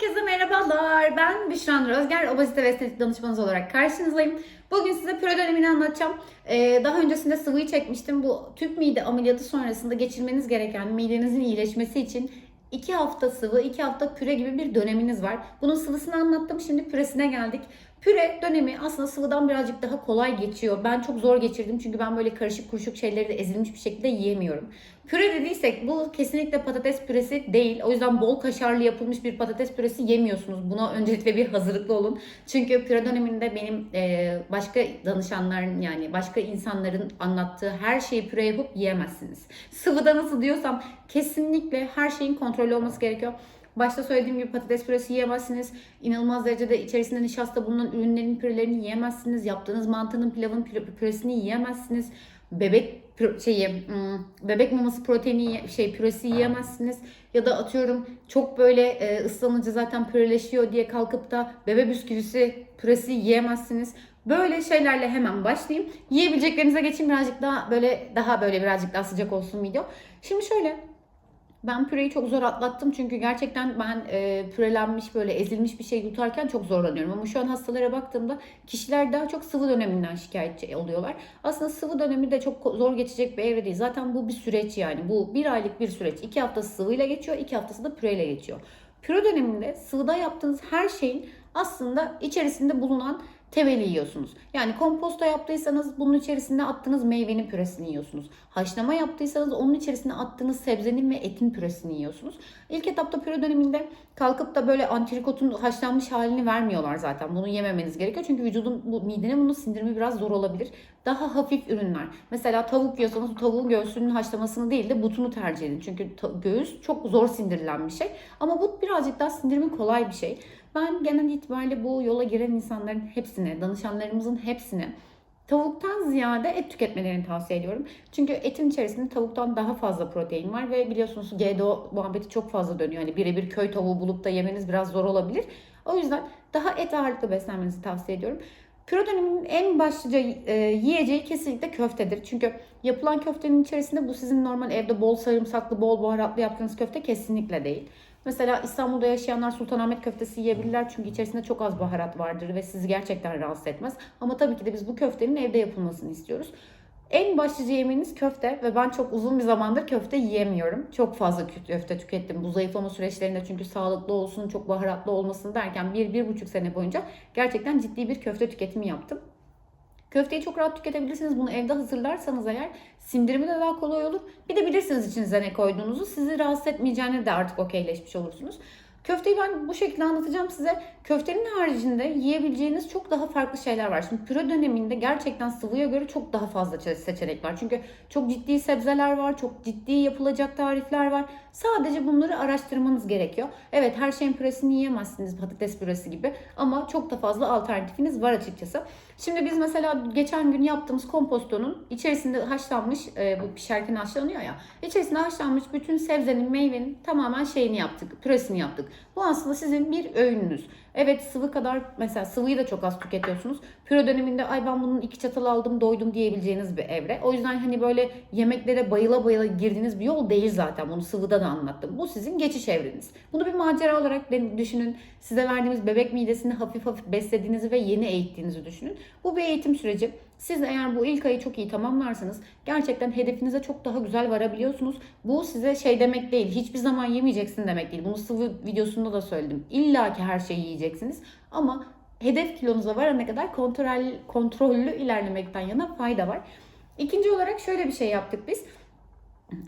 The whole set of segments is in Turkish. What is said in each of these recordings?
Herkese merhabalar. Ben Büşra Nur Özger, obezite ve estetik danışmanınız olarak karşınızdayım. Bugün size püre dönemini anlatacağım. Ee, daha öncesinde sıvıyı çekmiştim. Bu tüp mide ameliyatı sonrasında geçirmeniz gereken midenizin iyileşmesi için 2 hafta sıvı, 2 hafta püre gibi bir döneminiz var. Bunun sıvısını anlattım. Şimdi püresine geldik. Püre dönemi aslında sıvıdan birazcık daha kolay geçiyor. Ben çok zor geçirdim çünkü ben böyle karışık kuruşuk şeyleri de ezilmiş bir şekilde yiyemiyorum. Püre dediysek bu kesinlikle patates püresi değil. O yüzden bol kaşarlı yapılmış bir patates püresi yemiyorsunuz. Buna öncelikle bir hazırlıklı olun. Çünkü püre döneminde benim e, başka danışanların yani başka insanların anlattığı her şeyi püre yapıp yiyemezsiniz. Sıvıda nasıl diyorsam kesinlikle her şeyin kontrollü olması gerekiyor. Başta söylediğim gibi patates püresi yiyemezsiniz. İnanılmaz derecede içerisinde nişasta bulunan ürünlerin pürelerini yiyemezsiniz. Yaptığınız mantının pilavın püre- püresini yiyemezsiniz. Bebek şeyi hmm, bebek maması proteini şey püresi yiyemezsiniz. Ya da atıyorum çok böyle e, ıslanınca zaten püreleşiyor diye kalkıp da bebe bisküvisi püresi yiyemezsiniz. Böyle şeylerle hemen başlayayım. Yiyebileceklerinize geçeyim birazcık daha böyle daha böyle birazcık daha sıcak olsun video. Şimdi şöyle ben püreyi çok zor atlattım çünkü gerçekten ben e, pürelenmiş böyle ezilmiş bir şey yutarken çok zorlanıyorum. Ama şu an hastalara baktığımda kişiler daha çok sıvı döneminden şikayetçi oluyorlar. Aslında sıvı dönemi de çok zor geçecek bir evre değil. Zaten bu bir süreç yani. Bu bir aylık bir süreç. İki haftası sıvıyla geçiyor, iki haftası da püreyle geçiyor. Püre döneminde sıvıda yaptığınız her şeyin aslında içerisinde bulunan temeli yiyorsunuz. Yani komposta yaptıysanız bunun içerisine attığınız meyvenin püresini yiyorsunuz. Haşlama yaptıysanız onun içerisine attığınız sebzenin ve etin püresini yiyorsunuz. İlk etapta püre döneminde kalkıp da böyle antrikotun haşlanmış halini vermiyorlar zaten. Bunu yememeniz gerekiyor. Çünkü vücudun bu midenin bunu sindirimi biraz zor olabilir. Daha hafif ürünler. Mesela tavuk yiyorsanız tavuğun göğsünün haşlamasını değil de butunu tercih edin. Çünkü göğüs çok zor sindirilen bir şey. Ama but birazcık daha sindirimi kolay bir şey. Ben genel itibariyle bu yola giren insanların hepsine, danışanlarımızın hepsine tavuktan ziyade et tüketmelerini tavsiye ediyorum. Çünkü etin içerisinde tavuktan daha fazla protein var ve biliyorsunuz GDO muhabbeti çok fazla dönüyor. Hani birebir köy tavuğu bulup da yemeniz biraz zor olabilir. O yüzden daha et ağırlıklı beslenmenizi tavsiye ediyorum. Püre döneminin en başlıca e, yiyeceği kesinlikle köftedir. Çünkü yapılan köftenin içerisinde bu sizin normal evde bol sarımsaklı, bol baharatlı yaptığınız köfte kesinlikle değil. Mesela İstanbul'da yaşayanlar Sultanahmet köftesi yiyebilirler çünkü içerisinde çok az baharat vardır ve sizi gerçekten rahatsız etmez. Ama tabii ki de biz bu köftenin evde yapılmasını istiyoruz. En başlıca yemeğiniz köfte ve ben çok uzun bir zamandır köfte yiyemiyorum. Çok fazla köfte tükettim bu zayıflama süreçlerinde çünkü sağlıklı olsun, çok baharatlı olmasın derken bir, bir buçuk sene boyunca gerçekten ciddi bir köfte tüketimi yaptım. Köfteyi çok rahat tüketebilirsiniz. Bunu evde hazırlarsanız eğer sindirimi de daha kolay olur. Bir de bilirsiniz içinize ne koyduğunuzu. Sizi rahatsız etmeyeceğini de artık okeyleşmiş olursunuz. Köfteyi ben bu şekilde anlatacağım size. Köftenin haricinde yiyebileceğiniz çok daha farklı şeyler var. Şimdi püre döneminde gerçekten sıvıya göre çok daha fazla seçenek var. Çünkü çok ciddi sebzeler var, çok ciddi yapılacak tarifler var. Sadece bunları araştırmanız gerekiyor. Evet her şeyin püresini yiyemezsiniz patates püresi gibi ama çok da fazla alternatifiniz var açıkçası. Şimdi biz mesela geçen gün yaptığımız kompostonun içerisinde haşlanmış, e, bu pişerken haşlanıyor ya. İçerisinde haşlanmış bütün sebzenin, meyvenin tamamen şeyini yaptık, püresini yaptık. Bu aslında sizin bir öğününüz. Evet sıvı kadar mesela sıvıyı da çok az tüketiyorsunuz. Püre döneminde ay ben bunun iki çatal aldım doydum diyebileceğiniz bir evre. O yüzden hani böyle yemeklere bayıla bayıla girdiğiniz bir yol değil zaten. Bunu sıvıda da anlattım. Bu sizin geçiş evreniz. Bunu bir macera olarak düşünün. Size verdiğimiz bebek midesini hafif hafif beslediğinizi ve yeni eğittiğinizi düşünün. Bu bir eğitim süreci. Siz eğer bu ilk ayı çok iyi tamamlarsanız gerçekten hedefinize çok daha güzel varabiliyorsunuz. Bu size şey demek değil. Hiçbir zaman yemeyeceksin demek değil. Bunu sıvı videosunda da söyledim. İlla ki her şeyi yiyeceksiniz. Ama hedef kilonuza varana kadar kontrol, kontrollü ilerlemekten yana fayda var. İkinci olarak şöyle bir şey yaptık biz.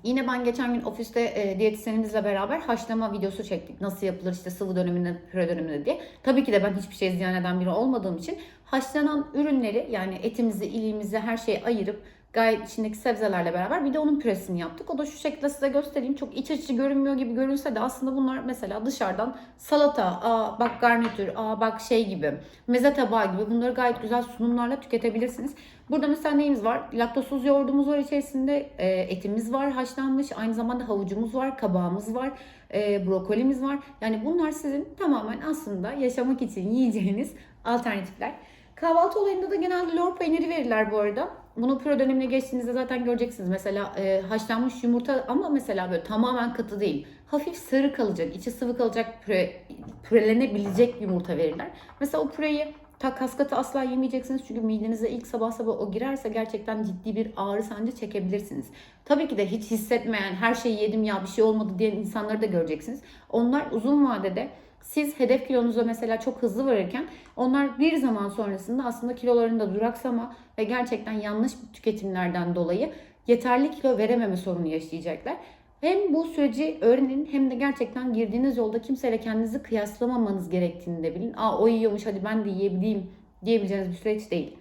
Yine ben geçen gün ofiste e, diyetisyenimizle beraber haşlama videosu çektik. Nasıl yapılır işte sıvı döneminde, püre döneminde diye. Tabii ki de ben hiçbir şey ziyan eden biri olmadığım için haşlanan ürünleri yani etimizi, iliğimizi her şeyi ayırıp gayet içindeki sebzelerle beraber bir de onun püresini yaptık. O da şu şekilde size göstereyim. Çok iç açıcı görünmüyor gibi görünse de aslında bunlar mesela dışarıdan salata, aa bak garnitür, aa bak şey gibi, meze tabağı gibi bunları gayet güzel sunumlarla tüketebilirsiniz. Burada mesela neyimiz var? Laktozsuz yoğurdumuz var içerisinde, e, etimiz var haşlanmış, aynı zamanda havucumuz var, kabağımız var, e, brokolimiz var. Yani bunlar sizin tamamen aslında yaşamak için yiyeceğiniz alternatifler. Kahvaltı olayında da genelde lor peyniri verirler bu arada. Bunu püre dönemine geçtiğinizde zaten göreceksiniz. Mesela e, haşlanmış yumurta ama mesela böyle tamamen katı değil. hafif sarı kalacak, içi sıvı kalacak, püre, pürelenebilecek yumurta verirler. Mesela o püreyi ta kaskatı asla yemeyeceksiniz çünkü midenize ilk sabah sabah o girerse gerçekten ciddi bir ağrı sancı çekebilirsiniz. Tabii ki de hiç hissetmeyen, her şeyi yedim ya bir şey olmadı diyen insanları da göreceksiniz. Onlar uzun vadede siz hedef kilonuza mesela çok hızlı varırken onlar bir zaman sonrasında aslında kilolarında duraksama ve gerçekten yanlış tüketimlerden dolayı yeterli kilo verememe sorunu yaşayacaklar. Hem bu süreci öğrenin hem de gerçekten girdiğiniz yolda kimseyle kendinizi kıyaslamamanız gerektiğini de bilin. Aa o yiyormuş hadi ben de yiyebileyim diyebileceğiniz bir süreç değil.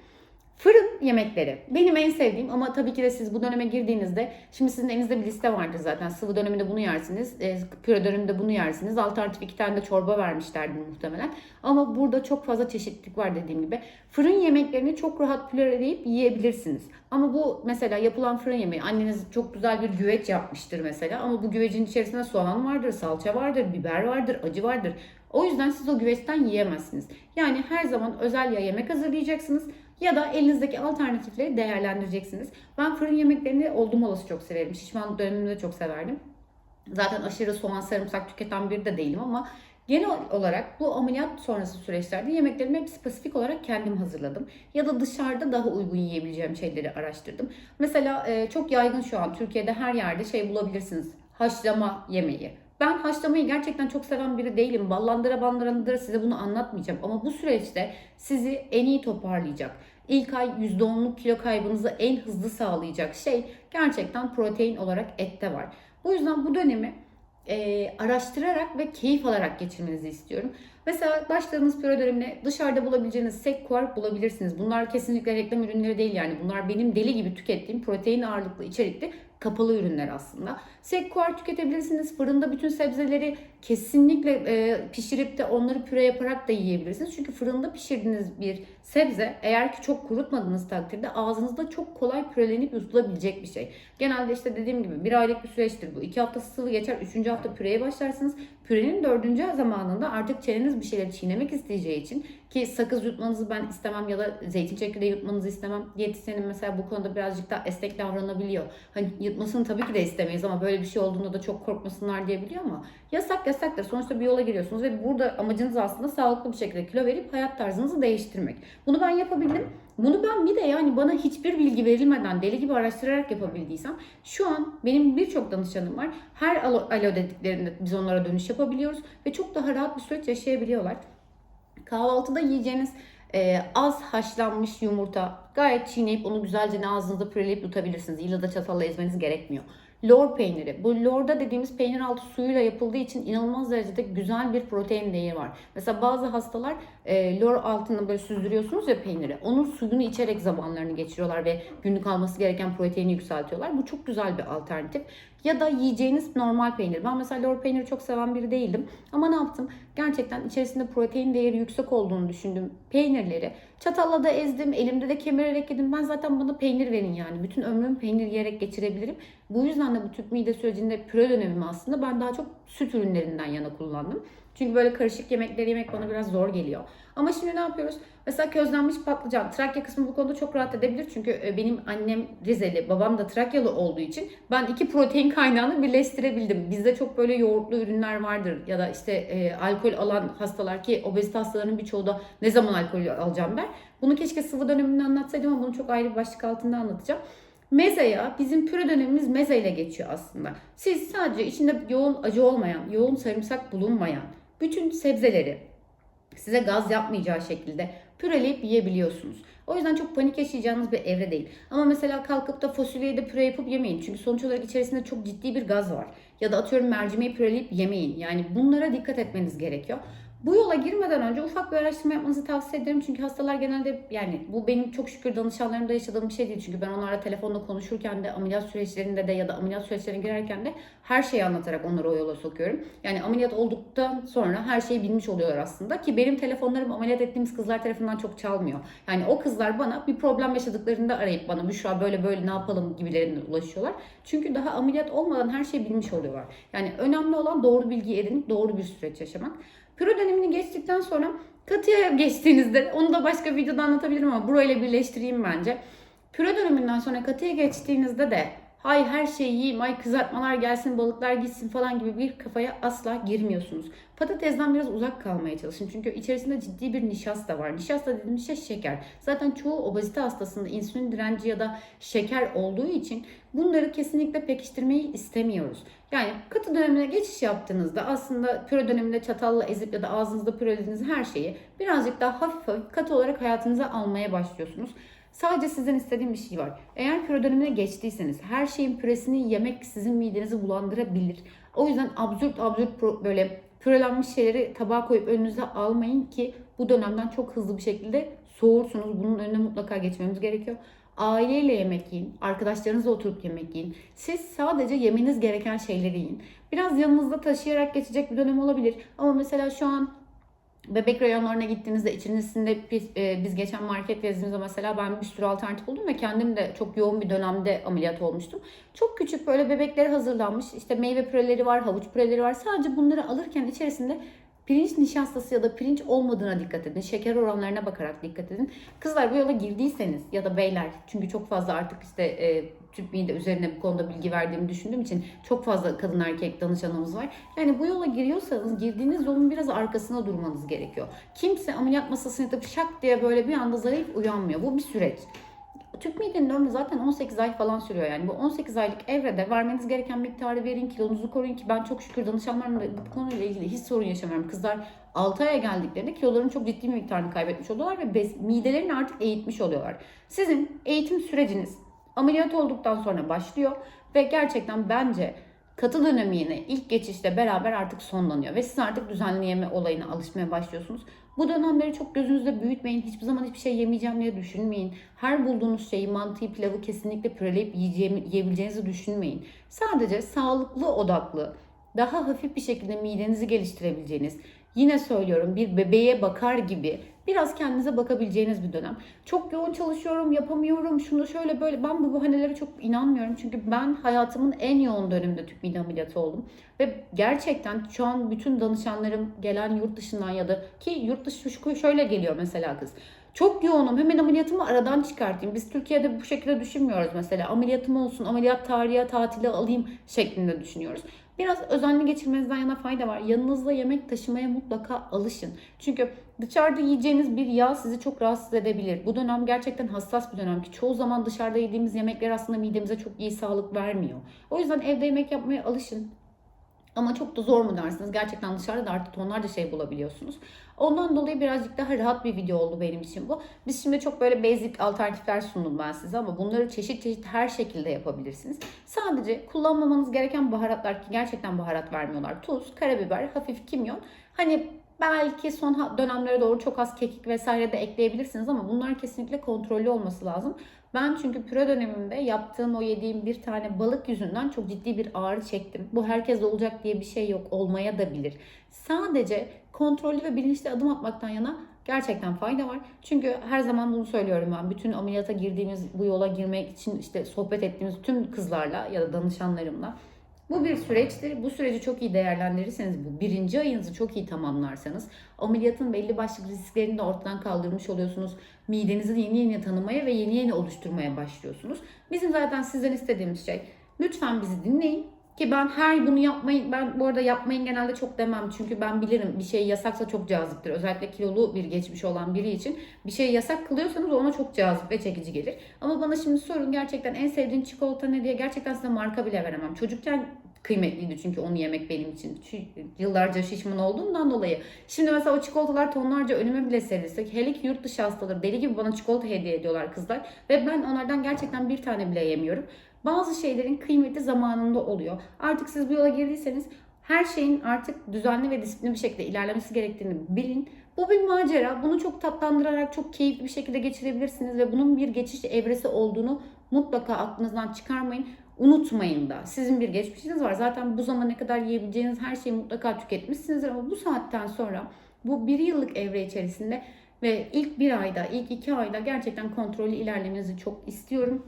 Fırın yemekleri. Benim en sevdiğim ama tabii ki de siz bu döneme girdiğinizde şimdi sizin elinizde bir liste vardır zaten. Sıvı döneminde bunu yersiniz. E, püre döneminde bunu yersiniz. Alternatif iki tane de çorba vermişlerdi muhtemelen. Ama burada çok fazla çeşitlilik var dediğim gibi. Fırın yemeklerini çok rahat püreleyip yiyebilirsiniz. Ama bu mesela yapılan fırın yemeği anneniz çok güzel bir güveç yapmıştır mesela ama bu güvecin içerisinde soğan vardır, salça vardır, biber vardır, acı vardır. O yüzden siz o güveçten yiyemezsiniz. Yani her zaman özel ya yemek hazırlayacaksınız ya da elinizdeki alternatifleri değerlendireceksiniz. Ben fırın yemeklerini oldum olası çok severim. Şişmanlık döneminde de çok severdim. Zaten aşırı soğan sarımsak tüketen biri de değilim ama genel olarak bu ameliyat sonrası süreçlerde yemeklerimi hep spesifik olarak kendim hazırladım. Ya da dışarıda daha uygun yiyebileceğim şeyleri araştırdım. Mesela e, çok yaygın şu an Türkiye'de her yerde şey bulabilirsiniz. Haşlama yemeği. Ben haşlamayı gerçekten çok seven biri değilim. Ballandıra bandırandıra size bunu anlatmayacağım. Ama bu süreçte sizi en iyi toparlayacak. İlk ay %10'luk kilo kaybınızı en hızlı sağlayacak şey gerçekten protein olarak ette var. Bu yüzden bu dönemi e, araştırarak ve keyif alarak geçirmenizi istiyorum. Mesela başladığınız püre dönemine dışarıda bulabileceğiniz sekkuar bulabilirsiniz. Bunlar kesinlikle reklam ürünleri değil yani. Bunlar benim deli gibi tükettiğim protein ağırlıklı içerikli kapalı ürünler aslında. Sekkuar tüketebilirsiniz. Fırında bütün sebzeleri kesinlikle e, pişirip de onları püre yaparak da yiyebilirsiniz. Çünkü fırında pişirdiğiniz bir sebze eğer ki çok kurutmadığınız takdirde ağzınızda çok kolay pürelenip yutulabilecek bir şey. Genelde işte dediğim gibi bir aylık bir süreçtir bu. İki hafta sıvı geçer, üçüncü hafta püreye başlarsınız. Pürenin dördüncü zamanında artık çeneniz bir şeyler çiğnemek isteyeceği için ki sakız yutmanızı ben istemem ya da zeytin çekirdeği yutmanızı istemem. Diyetisyenim mesela bu konuda birazcık daha esnek davranabiliyor. Hani yutmasını tabii ki de istemeyiz ama böyle bir şey olduğunda da çok korkmasınlar diyebiliyor ama yasak yasaktır. Sonuçta bir yola giriyorsunuz ve burada amacınız aslında sağlıklı bir şekilde kilo verip hayat tarzınızı değiştirmek. Bunu ben yapabildim. Bunu ben bir de yani bana hiçbir bilgi verilmeden deli gibi araştırarak yapabildiysem şu an benim birçok danışanım var. Her alo, alo dediklerinde biz onlara dönüş yapabiliyoruz ve çok daha rahat bir süreç yaşayabiliyorlar. Kahvaltıda yiyeceğiniz e, az haşlanmış yumurta gayet çiğneyip onu güzelce ağzınızda püreleyip tutabilirsiniz. İlla da çatalla ezmeniz gerekmiyor. Lor peyniri. Bu lorda dediğimiz peynir altı suyuyla yapıldığı için inanılmaz derecede güzel bir protein değeri var. Mesela bazı hastalar e, lor altında böyle süzdürüyorsunuz ya peyniri. Onun suyunu içerek zamanlarını geçiriyorlar ve günlük alması gereken proteini yükseltiyorlar. Bu çok güzel bir alternatif. Ya da yiyeceğiniz normal peynir. Ben mesela lor peyniri çok seven biri değildim. Ama ne yaptım? Gerçekten içerisinde protein değeri yüksek olduğunu düşündüm peynirleri. Çatalla da ezdim, elimde de kemirerek yedim. Ben zaten bana peynir verin yani. Bütün ömrümü peynir yiyerek geçirebilirim. Bu yüzden de bu tüp mide sürecinde püre dönemimi aslında ben daha çok süt ürünlerinden yana kullandım. Çünkü böyle karışık yemekleri yemek bana biraz zor geliyor. Ama şimdi ne yapıyoruz? Mesela közlenmiş patlıcan. Trakya kısmı bu konuda çok rahat edebilir. Çünkü benim annem Rizeli, babam da Trakyalı olduğu için ben iki protein kaynağını birleştirebildim. Bizde çok böyle yoğurtlu ürünler vardır. Ya da işte e, alkol alan hastalar ki obezite hastalarının birçoğu da ne zaman alkol alacağım der. Bunu keşke sıvı döneminde anlatsaydım ama bunu çok ayrı bir başlık altında anlatacağım. Mezaya bizim püre dönemimiz meze ile geçiyor aslında. Siz sadece içinde yoğun acı olmayan, yoğun sarımsak bulunmayan bütün sebzeleri size gaz yapmayacağı şekilde püreleyip yiyebiliyorsunuz. O yüzden çok panik yaşayacağınız bir evre değil. Ama mesela kalkıp da fasulyeyi de püre yapıp yemeyin. Çünkü sonuç olarak içerisinde çok ciddi bir gaz var. Ya da atıyorum mercimeği püreleyip yemeyin. Yani bunlara dikkat etmeniz gerekiyor. Bu yola girmeden önce ufak bir araştırma yapmanızı tavsiye ederim. Çünkü hastalar genelde yani bu benim çok şükür danışanlarımda yaşadığım bir şey değil. Çünkü ben onlarla telefonda konuşurken de ameliyat süreçlerinde de ya da ameliyat süreçlerine girerken de her şeyi anlatarak onları o yola sokuyorum. Yani ameliyat olduktan sonra her şeyi bilmiş oluyorlar aslında. Ki benim telefonlarım ameliyat ettiğimiz kızlar tarafından çok çalmıyor. Yani o kızlar bana bir problem yaşadıklarında arayıp bana Büşra böyle böyle ne yapalım gibilerine ulaşıyorlar. Çünkü daha ameliyat olmadan her şeyi bilmiş oluyorlar. Yani önemli olan doğru bilgi edinip doğru bir süreç yaşamak. Püre dönemini geçtikten sonra katıya geçtiğinizde onu da başka videoda anlatabilirim ama burayla birleştireyim bence. Püre döneminden sonra katıya geçtiğinizde de hay her şeyi yiyeyim, ay kızartmalar gelsin, balıklar gitsin falan gibi bir kafaya asla girmiyorsunuz. Patatesden biraz uzak kalmaya çalışın. Çünkü içerisinde ciddi bir nişasta var. Nişasta dediğimiz şey şeker. Zaten çoğu obezite hastasında insülin direnci ya da şeker olduğu için bunları kesinlikle pekiştirmeyi istemiyoruz. Yani katı dönemine geçiş yaptığınızda aslında püre döneminde çatalla ezip ya da ağzınızda pürelediğiniz her şeyi birazcık daha hafif hafif katı olarak hayatınıza almaya başlıyorsunuz. Sadece sizden istediğim bir şey var. Eğer püre dönemine geçtiyseniz her şeyin püresini yemek sizin midenizi bulandırabilir. O yüzden absürt absürt böyle pürelenmiş şeyleri tabağa koyup önünüze almayın ki bu dönemden çok hızlı bir şekilde soğursunuz. Bunun önüne mutlaka geçmemiz gerekiyor. Aileyle yemek yiyin, arkadaşlarınızla oturup yemek yiyin. Siz sadece yemeniz gereken şeyleri yiyin. Biraz yanınızda taşıyarak geçecek bir dönem olabilir. Ama mesela şu an bebek reyonlarına gittiğinizde içerisinde biz, e, biz geçen market gezdiğimizde mesela ben bir sürü alternatif buldum ve kendim de çok yoğun bir dönemde ameliyat olmuştum. Çok küçük böyle bebekleri hazırlanmış işte meyve püreleri var, havuç püreleri var. Sadece bunları alırken içerisinde pirinç nişastası ya da pirinç olmadığına dikkat edin. Şeker oranlarına bakarak dikkat edin. Kızlar bu yola girdiyseniz ya da beyler çünkü çok fazla artık işte e, tüp mide üzerine bu konuda bilgi verdiğimi düşündüğüm için çok fazla kadın erkek danışanımız var. Yani bu yola giriyorsanız girdiğiniz yolun biraz arkasına durmanız gerekiyor. Kimse ameliyat masasına yatıp şak diye böyle bir anda zayıf uyanmıyor. Bu bir süreç. Tüp midenin ömrü zaten 18 ay falan sürüyor yani. Bu 18 aylık evrede vermeniz gereken miktarı verin, kilonuzu koruyun ki ben çok şükür danışanlarımla bu konuyla ilgili hiç sorun yaşamıyorum. Kızlar 6 aya geldiklerinde kiloların çok ciddi bir miktarını kaybetmiş oluyorlar ve midelerini artık eğitmiş oluyorlar. Sizin eğitim süreciniz ameliyat olduktan sonra başlıyor ve gerçekten bence katı dönemi yine ilk geçişle beraber artık sonlanıyor ve siz artık düzenli yeme olayına alışmaya başlıyorsunuz. Bu dönemleri çok gözünüzde büyütmeyin. Hiçbir zaman hiçbir şey yemeyeceğim diye düşünmeyin. Her bulduğunuz şeyi, mantıyı, pilavı kesinlikle püreleyip yiyeceğimi, yiyebileceğinizi düşünmeyin. Sadece sağlıklı odaklı, daha hafif bir şekilde midenizi geliştirebileceğiniz, yine söylüyorum bir bebeğe bakar gibi biraz kendinize bakabileceğiniz bir dönem. Çok yoğun çalışıyorum, yapamıyorum, şunu şöyle böyle. Ben bu bahanelere çok inanmıyorum. Çünkü ben hayatımın en yoğun döneminde tüp mide ameliyatı oldum. Ve gerçekten şu an bütün danışanlarım gelen yurt dışından ya da ki yurt dışı şöyle geliyor mesela kız. Çok yoğunum hemen ameliyatımı aradan çıkartayım. Biz Türkiye'de bu şekilde düşünmüyoruz mesela. Ameliyatım olsun, ameliyat tarihi tatile alayım şeklinde düşünüyoruz. Biraz özenli geçirmenizden yana fayda var. Yanınızda yemek taşımaya mutlaka alışın. Çünkü dışarıda yiyeceğiniz bir yağ sizi çok rahatsız edebilir. Bu dönem gerçekten hassas bir dönem ki çoğu zaman dışarıda yediğimiz yemekler aslında midemize çok iyi sağlık vermiyor. O yüzden evde yemek yapmaya alışın. Ama çok da zor mu dersiniz? Gerçekten dışarıda da artık tonlarca şey bulabiliyorsunuz. Ondan dolayı birazcık daha rahat bir video oldu benim için bu. Biz şimdi çok böyle basic alternatifler sundum ben size ama bunları çeşit çeşit her şekilde yapabilirsiniz. Sadece kullanmamanız gereken baharatlar ki gerçekten baharat vermiyorlar. Tuz, karabiber, hafif kimyon. Hani belki son dönemlere doğru çok az kekik vesaire de ekleyebilirsiniz ama bunlar kesinlikle kontrollü olması lazım. Ben çünkü püre dönemimde yaptığım o yediğim bir tane balık yüzünden çok ciddi bir ağrı çektim. Bu herkes olacak diye bir şey yok. Olmaya da bilir. Sadece kontrollü ve bilinçli adım atmaktan yana gerçekten fayda var. Çünkü her zaman bunu söylüyorum ben. Bütün ameliyata girdiğimiz, bu yola girmek için işte sohbet ettiğimiz tüm kızlarla ya da danışanlarımla bu bir süreçtir. Bu süreci çok iyi değerlendirirseniz, bu birinci ayınızı çok iyi tamamlarsanız ameliyatın belli başlı risklerini de ortadan kaldırmış oluyorsunuz. Midenizi yeni yeni tanımaya ve yeni yeni oluşturmaya başlıyorsunuz. Bizim zaten sizden istediğimiz şey lütfen bizi dinleyin. Ki ben her bunu yapmayın, ben bu arada yapmayın genelde çok demem. Çünkü ben bilirim bir şey yasaksa çok caziptir. Özellikle kilolu bir geçmiş olan biri için bir şey yasak kılıyorsanız ona çok cazip ve çekici gelir. Ama bana şimdi sorun gerçekten en sevdiğin çikolata ne diye gerçekten size marka bile veremem. Çocukken kıymetliydi çünkü onu yemek benim için. Yıllarca şişman olduğumdan dolayı. Şimdi mesela o çikolatalar tonlarca önüme bile serilse. Hele ki yurt dışı hastaları deli gibi bana çikolata hediye ediyorlar kızlar. Ve ben onlardan gerçekten bir tane bile yemiyorum. Bazı şeylerin kıymeti zamanında oluyor. Artık siz bu yola girdiyseniz her şeyin artık düzenli ve disiplinli bir şekilde ilerlemesi gerektiğini bilin. Bu bir macera. Bunu çok tatlandırarak çok keyifli bir şekilde geçirebilirsiniz ve bunun bir geçiş evresi olduğunu mutlaka aklınızdan çıkarmayın. Unutmayın da. Sizin bir geçmişiniz var. Zaten bu zamana kadar yiyebileceğiniz her şeyi mutlaka tüketmişsinizdir ama bu saatten sonra bu bir yıllık evre içerisinde ve ilk bir ayda, ilk iki ayda gerçekten kontrollü ilerlemenizi çok istiyorum.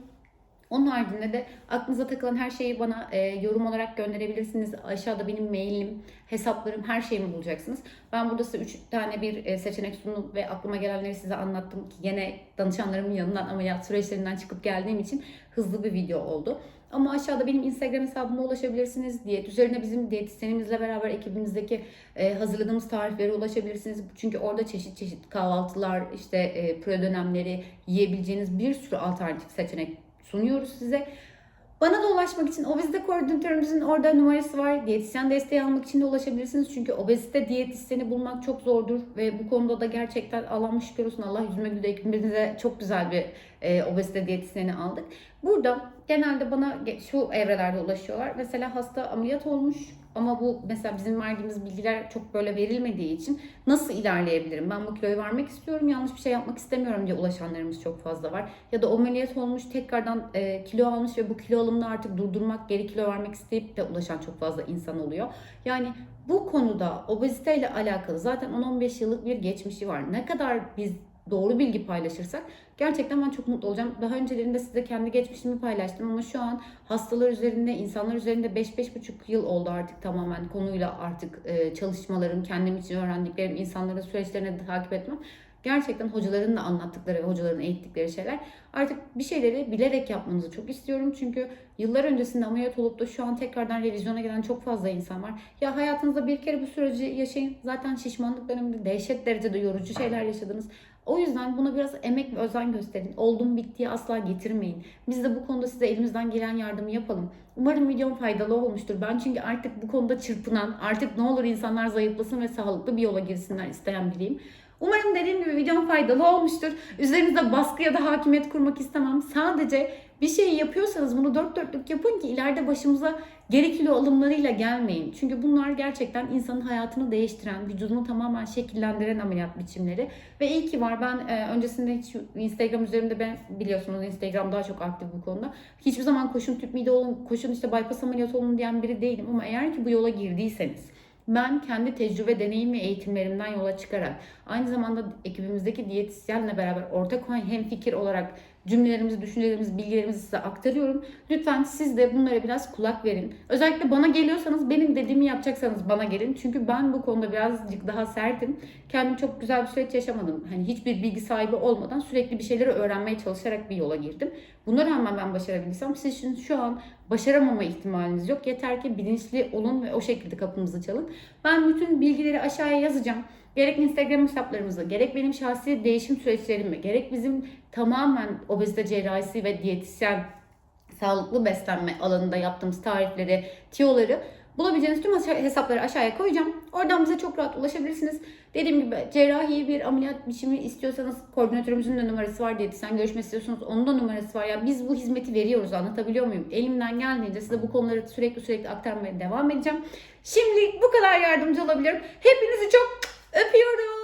Onun haricinde de aklınıza takılan her şeyi bana e, yorum olarak gönderebilirsiniz. Aşağıda benim mailim, hesaplarım, her şeyimi bulacaksınız. Ben burada size 3 tane bir e, seçenek sundum ve aklıma gelenleri size anlattım ki gene danışanlarımın yanından ameliyat süreçlerinden çıkıp geldiğim için hızlı bir video oldu. Ama aşağıda benim Instagram hesabıma ulaşabilirsiniz. Diyet üzerine bizim diyetisyenimizle beraber ekibimizdeki e, hazırladığımız tariflere ulaşabilirsiniz. Çünkü orada çeşit çeşit kahvaltılar, işte e, pro dönemleri yiyebileceğiniz bir sürü alternatif seçenek sunuyoruz size. Bana da ulaşmak için obezite koordinatörümüzün orada numarası var. Diyetisyen desteği almak için de ulaşabilirsiniz. Çünkü obezite diyetisyeni bulmak çok zordur. Ve bu konuda da gerçekten Allah'ım şükür olsun Allah yüzüme güldü. Ekibimize çok güzel bir e, obezite diyetisyeni aldık. Burada genelde bana şu evrelerde ulaşıyorlar. Mesela hasta ameliyat olmuş ama bu mesela bizim verdiğimiz bilgiler çok böyle verilmediği için nasıl ilerleyebilirim? Ben bu kiloyu vermek istiyorum, yanlış bir şey yapmak istemiyorum diye ulaşanlarımız çok fazla var. Ya da ameliyat olmuş, tekrardan e, kilo almış ve bu kilo alımını artık durdurmak, geri kilo vermek isteyip de ulaşan çok fazla insan oluyor. Yani bu konuda obeziteyle alakalı zaten 10-15 yıllık bir geçmişi var. Ne kadar biz doğru bilgi paylaşırsak gerçekten ben çok mutlu olacağım. Daha öncelerinde size kendi geçmişimi paylaştım ama şu an hastalar üzerinde, insanlar üzerinde 5-5,5 yıl oldu artık tamamen konuyla artık e, çalışmalarım, kendim için öğrendiklerim, insanların süreçlerini takip etmem. Gerçekten hocaların da anlattıkları, hocaların eğittikleri şeyler. Artık bir şeyleri bilerek yapmanızı çok istiyorum. Çünkü yıllar öncesinde ameliyat olup da şu an tekrardan revizyona gelen çok fazla insan var. Ya hayatınızda bir kere bu süreci yaşayın. Zaten şişmanlık döneminde dehşet derecede yorucu şeyler yaşadınız. O yüzden buna biraz emek ve özen gösterin. Oldum bittiği asla getirmeyin. Biz de bu konuda size elimizden gelen yardımı yapalım. Umarım videom faydalı olmuştur. Ben çünkü artık bu konuda çırpınan, artık ne olur insanlar zayıflasın ve sağlıklı bir yola girsinler isteyen biriyim. Umarım dediğim gibi videom faydalı olmuştur. Üzerinizde baskı ya da hakimiyet kurmak istemem. Sadece bir şeyi yapıyorsanız bunu dört dörtlük yapın ki ileride başımıza geri kilo alımlarıyla gelmeyin. Çünkü bunlar gerçekten insanın hayatını değiştiren, vücudunu tamamen şekillendiren ameliyat biçimleri. Ve iyi ki var. Ben e, öncesinde hiç Instagram üzerimde ben biliyorsunuz Instagram daha çok aktif bu konuda. Hiçbir zaman koşun tüp mide olun, koşun işte bypass ameliyatı olun diyen biri değilim. Ama eğer ki bu yola girdiyseniz ben kendi tecrübe, deneyim ve eğitimlerimden yola çıkarak aynı zamanda ekibimizdeki diyetisyenle beraber ortak hem fikir olarak cümlelerimizi, düşüncelerimizi, bilgilerimizi size aktarıyorum. Lütfen siz de bunlara biraz kulak verin. Özellikle bana geliyorsanız benim dediğimi yapacaksanız bana gelin. Çünkü ben bu konuda birazcık daha sertim. Kendim çok güzel bir süreç yaşamadım. Hani hiçbir bilgi sahibi olmadan sürekli bir şeyleri öğrenmeye çalışarak bir yola girdim. Buna rağmen ben başarabilsem siz için şu an başaramama ihtimaliniz yok. Yeter ki bilinçli olun ve o şekilde kapımızı çalın. Ben bütün bilgileri aşağıya yazacağım. Gerek Instagram hesaplarımızı, gerek benim şahsi değişim süreçlerimi, gerek bizim tamamen obezite cerrahisi ve diyetisyen sağlıklı beslenme alanında yaptığımız tarifleri, tiyoları bulabileceğiniz tüm hesapları aşağıya koyacağım. Oradan bize çok rahat ulaşabilirsiniz. Dediğim gibi cerrahi bir ameliyat biçimi istiyorsanız koordinatörümüzün de numarası var diyetisyen görüşme istiyorsanız onun da numarası var. Ya biz bu hizmeti veriyoruz anlatabiliyor muyum? Elimden geldiğince size bu konuları sürekli sürekli aktarmaya devam edeceğim. Şimdi bu kadar yardımcı olabilirim. Hepinizi çok öpüyorum.